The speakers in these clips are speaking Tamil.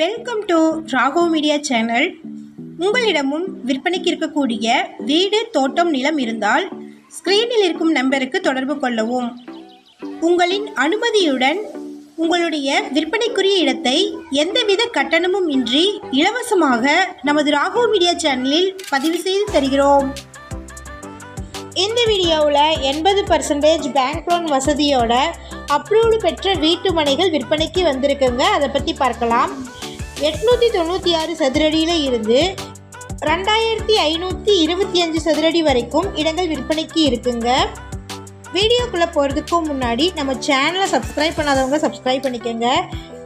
Welcome to Rago media channel உங்களிடமும் விற்பனைக்கு இருக்கக்கூடிய வீடு தோட்டம் நிலம் இருந்தால் ஸ்க்ரீனில் இருக்கும் நம்பருக்கு தொடர்பு கொள்ளவும். உங்களின் அனுமதியுடன் உங்களுடைய விற்பனைக்குரிய இடத்தை எந்தவித கட்டணமும் இன்றி இலவசமாக நமது ராகோ மீடியா சேனலில் பதிவு செய்து தருகிறோம். இந்த வீடியோவில் எண்பது பர்சன்டேஜ் பேங்க் லோன் வசதியோட அப்ரூவ்டு பெற்ற வீட்டு மனைகள் விற்பனைக்கு வந்திருக்குங்க. அதை பற்றி பார்க்கலாம். எட்நூற்றி தொண்ணூற்றி ஆறு சதுரடியில் இருந்து ரெண்டாயிரத்தி ஐநூற்றி இருபத்தி அஞ்சு சதுரடி வரைக்கும் இடங்கள் விற்பனைக்கு இருக்குங்க. வீடியோக்குள்ளே போகிறதுக்கும் முன்னாடி நம்ம சேனலை சப்ஸ்கிரைப் பண்ணாதவங்க சப்ஸ்கிரைப் பண்ணிக்கோங்க.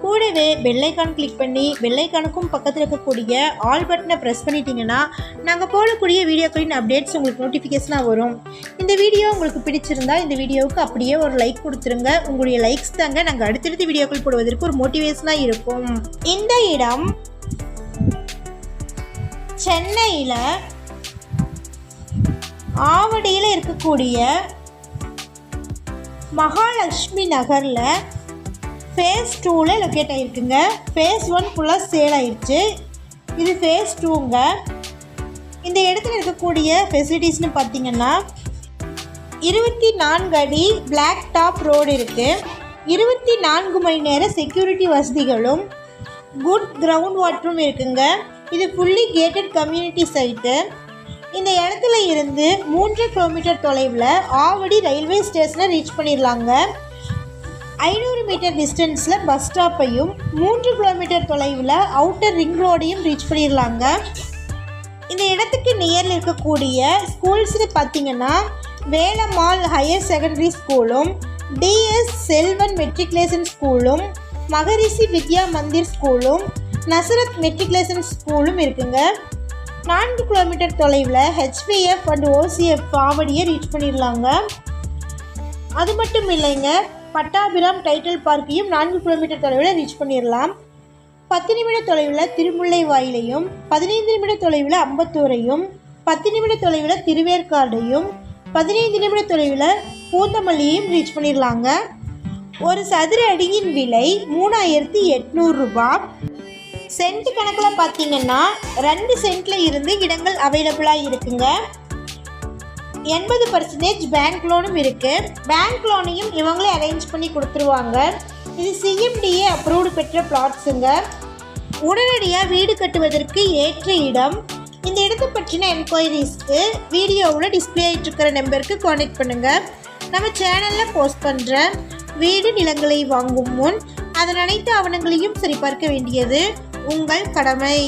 கூடவே பெல்லைக்கான் கிளிக் பண்ணி பெல்லைக்கானுக்கும் பக்கத்தில் இருக்கக்கூடிய ஆல் பட்டனை ப்ரெஸ் பண்ணிட்டீங்கன்னா நாங்கள் போடக்கூடிய வீடியோக்களின் அப்டேட்ஸ் உங்களுக்கு நோட்டிஃபிகேஷனாக வரும். இந்த வீடியோ உங்களுக்கு பிடிச்சிருந்தா இந்த வீடியோவுக்கு அப்படியே ஒரு லைக் கொடுத்துருங்க. உங்களுடைய லைக்ஸ் தாங்க நாங்கள் அடுத்தடுத்த வீடியோக்கள் போடுவதற்கு ஒரு மோட்டிவேஷனாக இருக்கும். இந்த இடம் சென்னையில் ஆவடியில் இருக்கக்கூடிய மகாலட்சுமி நகரில் ஃபேஸ் டூவில் லொக்கேட் ஆகிருக்குங்க ஃபேஸ் ஒன் ஃபுல்லாக சேல் ஆயிடுச்சு இது ஃபேஸ் டூங்க இந்த இடத்துல இருக்கக்கூடிய ஃபெசிலிட்டிஸ்னு பார்த்தீங்கன்னா இருபத்தி நான்கு அடி பிளாக் டாப் ரோடு இருக்குது இருபத்தி நான்கு மணி நேர செக்யூரிட்டி வசதிகளும் குட் கிரவுண்ட் வாட்டரும் இருக்குங்க. இது ஃபுல்லி கேட்டட் கம்யூனிட்டி சைட்டு இந்த இடத்துல இருந்து மூன்று கிலோமீட்டர் தொலைவில் ஆவடி ரயில்வே ஸ்டேஷனை ரீச் பண்ணிடலாங்க ஐநூறு மீட்டர் டிஸ்டன்ஸில் பஸ் ஸ்டாப்பையும் மூன்று கிலோமீட்டர் தொலைவில் அவுட்டர் ரிங் ரோடையும் ரீச் பண்ணிடலாங்க. இந்த இடத்துக்கு நியரில் இருக்கக்கூடிய ஸ்கூல்ஸ்னு பார்த்தீங்கன்னா வேலம்மாள் ஹையர் செகண்டரி ஸ்கூலும் டிஎஸ் செல்வன் மெட்ரிகுலேஷன் ஸ்கூலும் மகரிஷி வித்யா மந்திர் ஸ்கூலும் நசரத் மெட்ரிகுலேஷன் ஸ்கூலும் இருக்குங்க. நான்கு கிலோமீட்டர் தொலைவில் ஹெச்பிஎஃப் அண்ட் ஓசிஎஃப் ஆவடியை ரீச் பண்ணிடலாங்க. அது மட்டும் இல்லைங்க பட்டாபிராம் டைட்டில் பார்க்கையும் நான்கு கிலோமீட்டர் தொலைவில் ரீச் பண்ணிடலாம். பத்து நிமிட தொலைவில் திருமுல்லை வாயிலையும் பதினைந்து நிமிட தொலைவில் அம்பத்தூரையும் பத்து நிமிட தொலைவில் திருவேற்காடையும் பதினைந்து நிமிட தொலைவில் பூந்தமல்லியையும் ரீச் பண்ணிடலாங்க. ஒரு சதுர அடியின் விலை மூணாயிரத்தி எட்நூறுரூபா சென்ட் கணக்கில் பார்த்தீங்கன்னா ரெண்டு சென்ட்டில் இருந்து இடங்கள் அவைலபிளாக இருக்குங்க. எண்பது பர்சன்டேஜ் பேங்க் லோனும் இருக்குது பேங்க் லோனையும் இவங்களே அரேஞ்ச் பண்ணி கொடுத்துருவாங்க. இது சிஎம்டிஏ அப்ரூவ்டு பெற்ற பிளாட்ஸுங்க உடனடியாக வீடு கட்டுவதற்கு ஏற்ற இடம். இந்த இடத்தை பற்றின என்கொயரிஸ்க்கு வீடியோவில் டிஸ்பிளே ஆகிட்டு இருக்கிற நம்பருக்கு காண்டாக்ட் பண்ணுங்கள் நம்ம சேனலில் போஸ்ட் பண்ணுற வீடு நிலங்களை வாங்கும் முன் அதன் அனைத்து ஆவணங்களையும் சரிபார்க்க வேண்டியது உங்கள் கடமை.